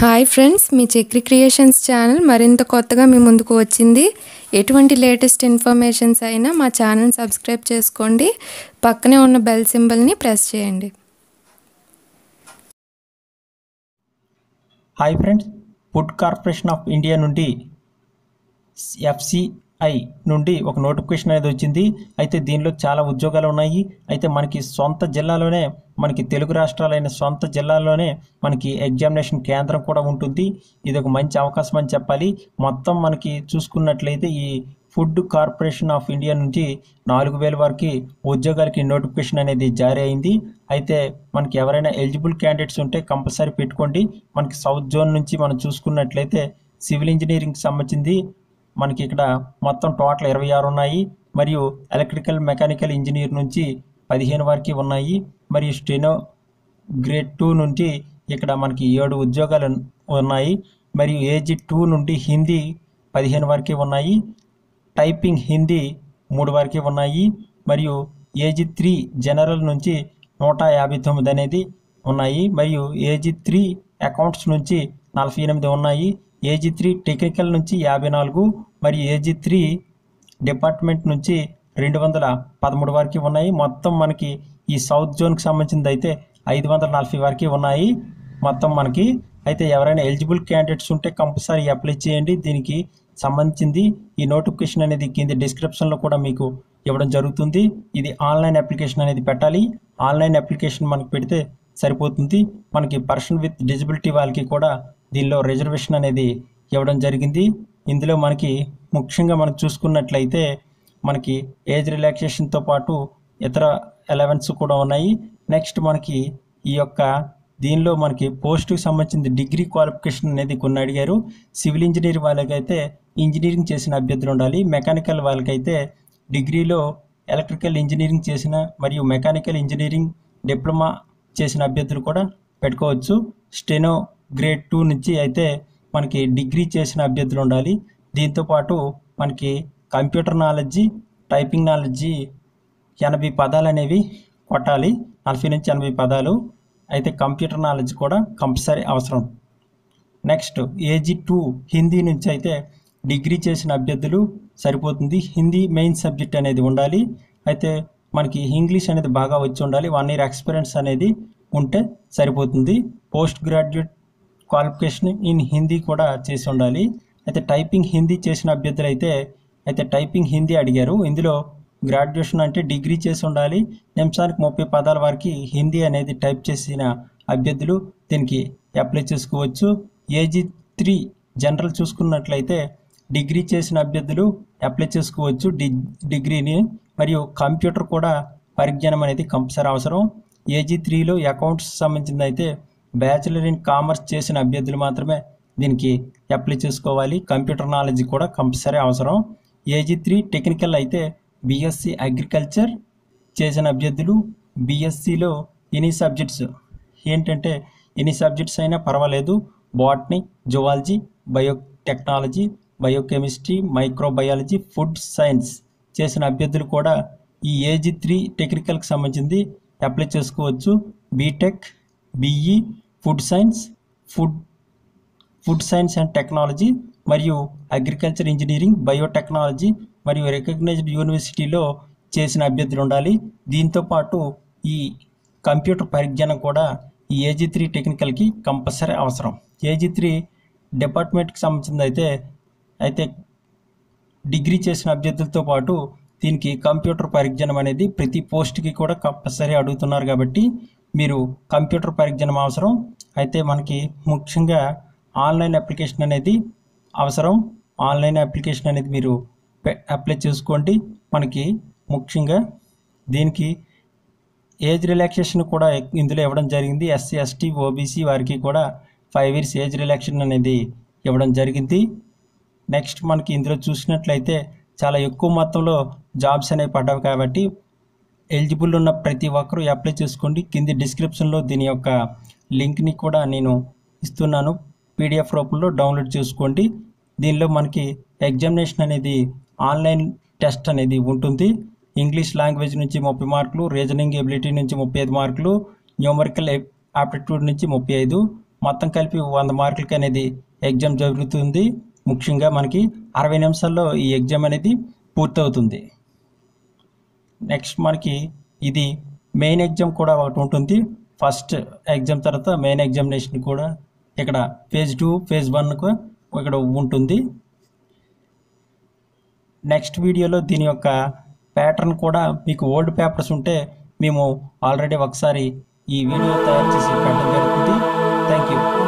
Hi friends మీ Chakri creations channel మరింత కొత్తగా మీ ముందుకు వచ్చింది. ఎటువంటి లేటెస్ట్ ఇన్ఫర్మేషన్స్ అయినా మా ఛానల్ సబ్స్క్రైబ్ చేసుకోండి. పక్కనే ఉన్న బెల్ సింబల్ని ప్రెస్ చేయండి. Hi friends food corporation of India నుండి ఐ నుండి ఒక నోటిఫికేషన్ అనేది వచ్చింది. అయితే దీనిలో చాలా ఉద్యోగాలు ఉన్నాయి. అయితే మనకి సొంత జిల్లాలోనే మనకి తెలుగు రాష్ట్రాలైన సొంత జిల్లాలోనే మనకి ఎగ్జామినేషన్ కేంద్రం కూడా ఉంటుంది. ఇది ఒక మంచి అవకాశం అని చెప్పాలి. మొత్తం మనకి చూసుకున్నట్లయితే ఈ ఫుడ్ కార్పొరేషన్ ఆఫ్ ఇండియా నుంచి నాలుగు వేల వరకు ఉద్యోగాలకి నోటిఫికేషన్ అనేది జారీ అయింది. అయితే మనకి ఎవరైనా ఎలిజిబుల్ క్యాండిడేట్స్ ఉంటే కంపల్సరీ పెట్టుకోండి. మనకి సౌత్ జోన్ నుంచి మనం చూసుకున్నట్లయితే సివిల్ ఇంజనీరింగ్కి సంబంధించింది. మనకి ఇక్కడ మొత్తం టోటల్ ఇరవై ఆరు ఉన్నాయి. మరియు ఎలక్ట్రికల్ మెకానికల్ ఇంజనీర్ నుంచి పదిహేను వరకు ఉన్నాయి. మరియు స్టెనో గ్రేడ్ టూ నుండి ఇక్కడ మనకి ఏడు ఉద్యోగాలు ఉన్నాయి. మరియు ఏజీ టూ నుండి హిందీ పదిహేను వరకు ఉన్నాయి. టైపింగ్ హిందీ మూడు వరకు ఉన్నాయి. మరియు ఏజీ త్రీ జనరల్ నుంచి నూట యాభై తొమ్మిది అనేది ఉన్నాయి. మరియు ఏజీ త్రీ అకౌంట్స్ నుంచి నలభై ఎనిమిది ఉన్నాయి. ఏజీ త్రీ టెక్నికల్ నుంచి యాభై నాలుగు మరియు ఏజీ త్రీ డిపార్ట్మెంట్ నుంచి రెండు వందల పదమూడు వరకు ఉన్నాయి. మొత్తం మనకి ఈ సౌత్ జోన్కి సంబంధించింది అయితే ఐదు వందల నలభై వరకు ఉన్నాయి. మొత్తం మనకి అయితే ఎవరైనా ఎలిజిబుల్ క్యాండిడేట్స్ ఉంటే కంపల్సరీ అప్లై చేయండి. దీనికి సంబంధించింది ఈ నోటిఫికేషన్ అనేది కింద డిస్క్రిప్షన్లో కూడా మీకు ఇవ్వడం జరుగుతుంది. ఇది ఆన్లైన్ అప్లికేషన్ అనేది పెట్టాలి. ఆన్లైన్ అప్లికేషన్ మనకు పెడితే సరిపోతుంది. మనకి పర్సన్ విత్ డిజబిలిటీ వాళ్ళకి కూడా దీనిలో రిజర్వేషన్ అనేది ఇవ్వడం జరిగింది. ఇందులో మనకి ముఖ్యంగా మనం చూసుకున్నట్లయితే మనకి ఏజ్ రిలాక్సేషన్తో పాటు ఇతర ఎలవెన్స్ కూడా ఉన్నాయి. నెక్స్ట్ మనకి ఈ యొక్క దీనిలో మనకి పోస్ట్కి సంబంధించిన డిగ్రీ క్వాలిఫికేషన్ అనేది కొన్ని అడిగారు. సివిల్ ఇంజనీర్ వాళ్ళకైతే ఇంజనీరింగ్ చేసిన అభ్యర్థులు ఉండాలి. మెకానికల్ వాళ్ళకైతే డిగ్రీలో ఎలక్ట్రికల్ ఇంజనీరింగ్ చేసిన మరియు మెకానికల్ ఇంజనీరింగ్ డిప్లొమా చేసిన అభ్యర్థులు కూడా పెట్టుకోవచ్చు. స్టెనో గ్రేడ్ టూ నుంచి అయితే మనకి డిగ్రీ చేసిన అభ్యర్థులు ఉండాలి. దీంతోపాటు మనకి కంప్యూటర్ నాలెడ్జి టైపింగ్ నాలెడ్జి ఎనభై పదాలు అనేవి కొట్టాలి. నలభై నుంచి ఎనభై పదాలు. అయితే కంప్యూటర్ నాలెడ్జ్ కూడా కంపల్సరీ అవసరం. నెక్స్ట్ ఏజీ టూ హిందీ నుంచి అయితే డిగ్రీ చేసిన అభ్యర్థులు సరిపోతుంది. హిందీ మెయిన్ సబ్జెక్ట్ అనేది ఉండాలి. అయితే మనకి ఇంగ్లీష్ అనేది బాగా వచ్చి ఉండాలి. వన్ ఇయర్ ఎక్స్పీరియన్స్ అనేది ఉంటే సరిపోతుంది. Post graduate qualification in Hindi కూడా చేసి ఉండాలి. అయితే టైపింగ్ హిందీ చేసిన అభ్యర్థులు అయితే అయితే టైపింగ్ హిందీ అడిగారు. ఇందులో గ్రాడ్యుయేషన్ అంటే డిగ్రీ చేసి ఉండాలి. నిమిషానికి ముప్పై పదాల వరకు హిందీ అనేది టైప్ చేసిన అభ్యర్థులు దీనికి అప్లై చేసుకోవచ్చు. ఏజీ త్రీ జనరల్ చూసుకున్నట్లయితే డిగ్రీ చేసిన అభ్యర్థులు అప్లై చేసుకోవచ్చు. డి డిగ్రీని మరియు కంప్యూటర్ కూడా పరిజ్ఞానం అనేది కంపల్సరీ అవసరం. ఏజీ త్రీలో అకౌంట్స్ సంబంధించింది అయితే బ్యాచిలర్ ఇన్ కామర్స్ చేసిన అభ్యర్థులు మాత్రమే దీనికి అప్లై చేసుకోవాలి. కంప్యూటర్ నాలెడ్జ్ కూడా కంపల్సరీ అవసరం. ఏజీ త్రీ టెక్నికల్ అయితే బీఎస్సీ అగ్రికల్చర్ చేసిన అభ్యర్థులు బీఎస్సీలో ఎనీ సబ్జెక్ట్స్ ఏంటంటే ఎనీ సబ్జెక్ట్స్ అయినా పర్వాలేదు. Botany zoology biotechnology biochemistry microbiology food science చేసిన అభ్యర్థులు కూడా ఈ ఏజీ త్రీ టెక్నికల్కి సంబంధించింది అప్లై చేసుకోవచ్చు. BTech BE food science food food science and technology మరియు అగ్రికల్చర్ ఇంజనీరింగ్ బయోటెక్నాలజీ మరియు రికగ్నైజ్డ్ యూనివర్సిటీలో చేసిన అభ్యర్థులు ఉండాలి. దీంతో పాటు ఈ కంప్యూటర్ పరిజ్ఞానం కూడా ఈ ఏజీ త్రీ టెక్నికల్కి కంపల్సరీ అవసరం. ఏజీ త్రీ డిపార్ట్మెంట్కి సంబంధించింది అయితే అయితే డిగ్రీ చేసిన అభ్యర్థులతో పాటు దీనికి కంప్యూటర్ పరిజ్ఞానం అనేది ప్రతి పోస్ట్కి కూడా కంపల్సరీ అడుగుతున్నారు కాబట్టి మీరు కంప్యూటర్ పరిజ్ఞానం అవసరం. అయితే మనకి ముఖ్యంగా ఆన్లైన్ అప్లికేషన్ అనేది అవసరం. ఆన్లైన్ అప్లికేషన్ అనేది మీరు అప్లై చేసుకోండి. మనకి ముఖ్యంగా దీనికి ఏజ్ రిలాక్సేషన్ కూడా ఇందులో ఇవ్వడం జరిగింది. ఎస్సీ ఎస్టీ ఓబీసీ వారికి కూడా ఫైవ్ ఇయర్స్ ఏజ్ రిలాక్సేషన్ అనేది ఇవ్వడం జరిగింది. నెక్స్ట్ మనకి ఇందులో చూసినట్లయితే చాలా ఎక్కువ మొత్తంలో జాబ్స్ అనేవి పడ్డాయి కాబట్టి ఎలిజిబుల్ ఉన్న ప్రతి ఒక్కరూ అప్లై చేసుకోండి. కింది డిస్క్రిప్షన్లో దీని యొక్క లింక్ని కూడా నేను ఇస్తున్నాను. పీడిఎఫ్ రూపంలో డౌన్లోడ్ చేసుకోండి. దీనిలో మనకి ఎగ్జామినేషన్ అనేది ఆన్లైన్ టెస్ట్ అనేది ఉంటుంది. ఇంగ్లీష్ లాంగ్వేజ్ నుంచి ముప్పై మార్కులు రీజనింగ్ ఎబిలిటీ నుంచి ముప్పై ఐదు మార్కులు న్యూమరికల్ ఆప్టిట్యూడ్ నుంచి ముప్పై ఐదు మొత్తం కలిపి వంద మార్కులకి అనేది ఎగ్జామ్ జరుగుతుంది. ముఖ్యంగా మనకి అరవై నిమిషాల్లో ఈ ఎగ్జామ్ అనేది పూర్తవుతుంది. నెక్స్ట్ మనకి ఇది మెయిన్ ఎగ్జామ్ కూడా ఒకటి ఉంటుంది. ఫస్ట్ ఎగ్జామ్ తర్వాత మెయిన్ ఎగ్జామినేషన్ కూడా ఇక్కడ ఫేజ్ టూ ఫేజ్ వన్కు ఇక్కడ ఉంటుంది. నెక్స్ట్ వీడియోలో దీని యొక్క ప్యాటర్న్ కూడా మీకు ఓల్డ్ పేపర్స్ ఉంటే మేము ఆల్రెడీ ఒకసారి ఈ వీడియో తయారు చేసి పెట్టడం జరుగుతుంది. Thank you.